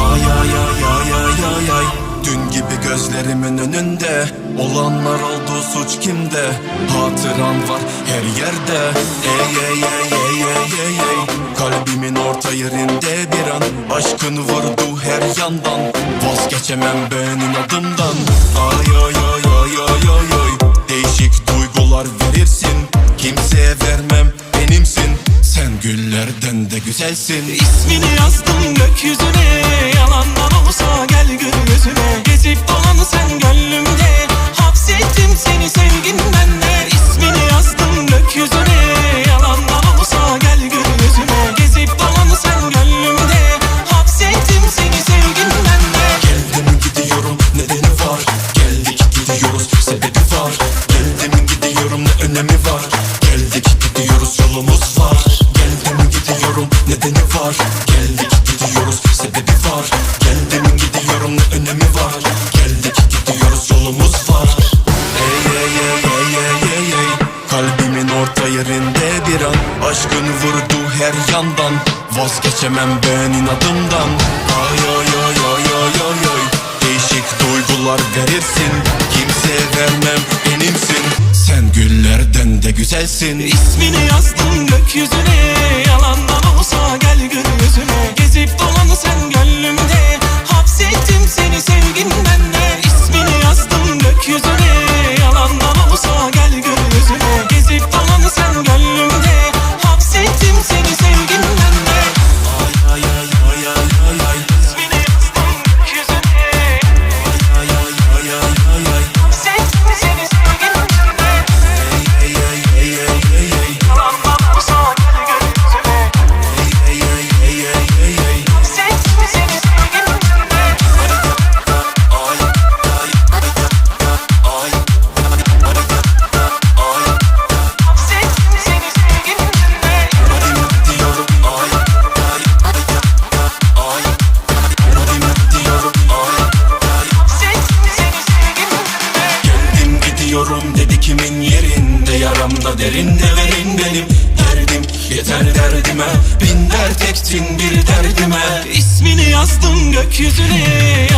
Ay ay ay ay ay ay ay. Dün gibi gözlerimin önünde Olanlar oldu suç kimde? Hatıran var her yerde. Ey ey ey ey ey ey ey. Kalbimin orta yerinde bir an Aşkın vurdu her yandan. Vazgeçemem ben inadımdan. Ay ay ay ay ay ay ay. Değişik duygular verirsin. Kimseye benimsin Sen güllerden de güzelsin. İsmini yazdım gökyüzüne. Yalandan olsa gel gül yüzüme nedeni var. Geldik gidiyoruz. Sebebi var. Geldim gidiyorum. Ne önemi var? Geldik gidiyoruz. Yolumuz var. Ey ey ey ey ey ey ey Kalbimin orta yerinde bir an. Aşkın vurdu her yandan. Vazgeçemem ben inadımdan. Ay ay ay ay ay ay ay. Değişik duygular verirsin. Kimseye vermem benimsin. Sen güllerden de güzelsin. İsmini yazdım gökyüzüne Gidiyorum dedi kimin yerinde. Yaramda derinde verin benim derdim. Yeter derdime. Bin dert ektin bir derdime. İsmini yazdım gökyüzüne